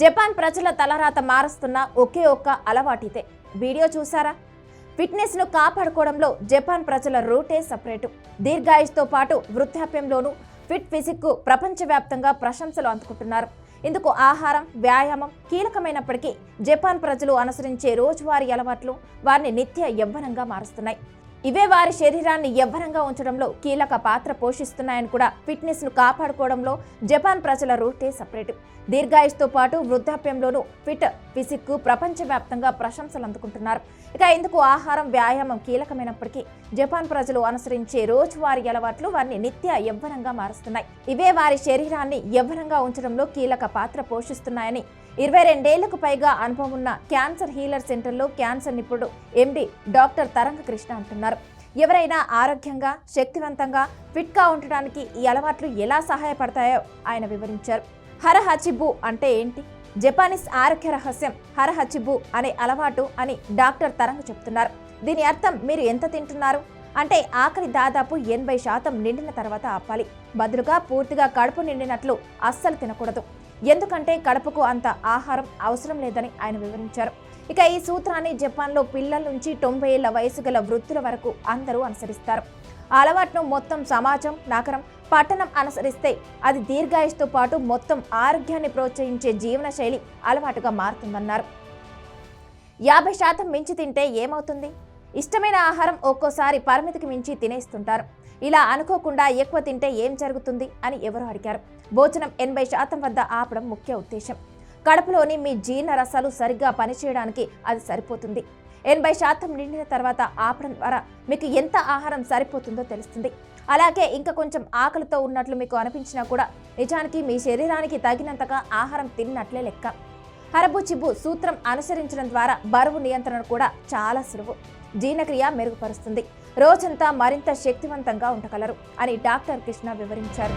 Japan ప్రజల తలరాత మారుస్తున్న ఒకే ఒక్క అలవాటితే. వీడియో చూసారా ఫిట్నెస్ను కాపాడుకోవడంలో జపాన్ ప్రజల రూటే సపరేటు. దీర్ఘాయుష్తో పాటు వృద్ధాప్యంలోనూ ఫిట్ ఫిజిక్కు ప్రపంచవ్యాప్తంగా ప్రశంసలు అందుకుంటున్నారు. ఇందుకు ఆహారం వ్యాయామం కీలకమైనప్పటికీ జపాన్ ప్రజలు అనుసరించే రోజువారీ అలవాట్లు వారిని నిత్య యవ్వనంగా మారుస్తున్నాయి. ఇవే వారి శరీరాన్ని ఎవ్వరంగా ఉంచడంలో కీలక పాత్ర పోషిస్తున్నాయని కూడా ఫిట్నెస్ను కాపాడుకోవడంలో జపాన్ ప్రజల రూటే సపరేట్ దీర్ఘాయుష్తో పాటు వృద్ధాప్యంలోనూ ఫిట్ ఫిజిక్ ప్రపంచవ్యాప్తంగా ప్రశంసలు అందుకుంటున్నారు. ఇక ఇందుకు ఆహారం వ్యాయామం కీలకమైనప్పటికీ జపాన్ ప్రజలు అనుసరించే రోజువారీ అలవాట్లు వారిని నిత్య యవ్వనంగా మారుస్తున్నాయి. ఇవే వారి శరీరాన్ని యవ్వనంగా ఉంచడంలో కీలక పాత్ర పోషిస్తున్నాయని ఇరవై రెండేళ్ళకు పైగా అనుభవం ఉన్న క్యాన్సర్ హీలర్ సెంటర్లో క్యాన్సర్ నిపుణుడు ఎండి డాక్టర్ తరంగ కృష్ణ అంటున్నారు. ఎవరైనా ఆరోగ్యంగా శక్తివంతంగా ఫిట్గా ఉండటానికి ఈ అలవాట్లు ఎలా సహాయపడతాయో ఆయన వివరించారు. హరహచిబు అంటే ఏంటి? జపానీస్ ఆరోగ్య రహస్యం హరహచిబు అనే అలవాటు అని డాక్టర్ తరంగ చెప్తున్నారు. దీని అర్థం మీరు ఎంత తింటున్నారు? అంటే ఆకలి దాదాపు ఎనభై శాతం నిండిన తర్వాత ఆపాలి. బదులుగా పూర్తిగా కడుపు నిండినట్లు అస్సలు తినకూడదు. ఎందుకంటే కడపకు అంత ఆహారం అవసరం లేదని ఆయన వివరించారు. ఇక ఈ సూత్రాన్ని జపాన్లో పిల్లల నుంచి తొంభై ఏళ్ళ వయసు గల వృద్ధుల వరకు అందరూ అనుసరిస్తారు. అలవాటును మొత్తం సమాజం నగరం పట్టణం అనుసరిస్తే అది దీర్ఘాయుష్తో పాటు మొత్తం ఆరోగ్యాన్ని ప్రోత్సహించే జీవనశైలి అలవాటుగా మారుతుందన్నారు. యాభై శాతం మించి తింటే ఏమవుతుంది? ఇష్టమైన ఆహారం ఒక్కోసారి పరిమితికి మించి తినేస్తుంటారు. ఇలా అనుకోకుండా ఎక్కువ తింటే ఏం జరుగుతుంది అని ఎవరు అడిగారు. భోజనం ఎనభై శాతం వద్ద ఆపడం ముఖ్య ఉద్దేశం. కడుపులోని మీ జీర్ణ రసాలు సరిగ్గా పనిచేయడానికి అది సరిపోతుంది. ఎనభై శాతం నిండిన తర్వాత ఆపడం ద్వారా మీకు ఎంత ఆహారం సరిపోతుందో తెలుస్తుంది. అలాగే ఇంకా కొంచెం ఆకలితో ఉన్నట్లు మీకు అనిపించినా కూడా నిజానికి మీ శరీరానికి తగినంతగా ఆహారం తిన్నట్లే లెక్క. హరబు చిబ్బు సూత్రం అనుసరించడం ద్వారా బరువు నియంత్రణ కూడా చాలా సులువు. జీర్ణక్రియ మెరుగుపరుస్తుంది. రోజంతా మరింత శక్తివంతంగా ఉండగలరు అని డాక్టర్ కృష్ణ వివరించారు.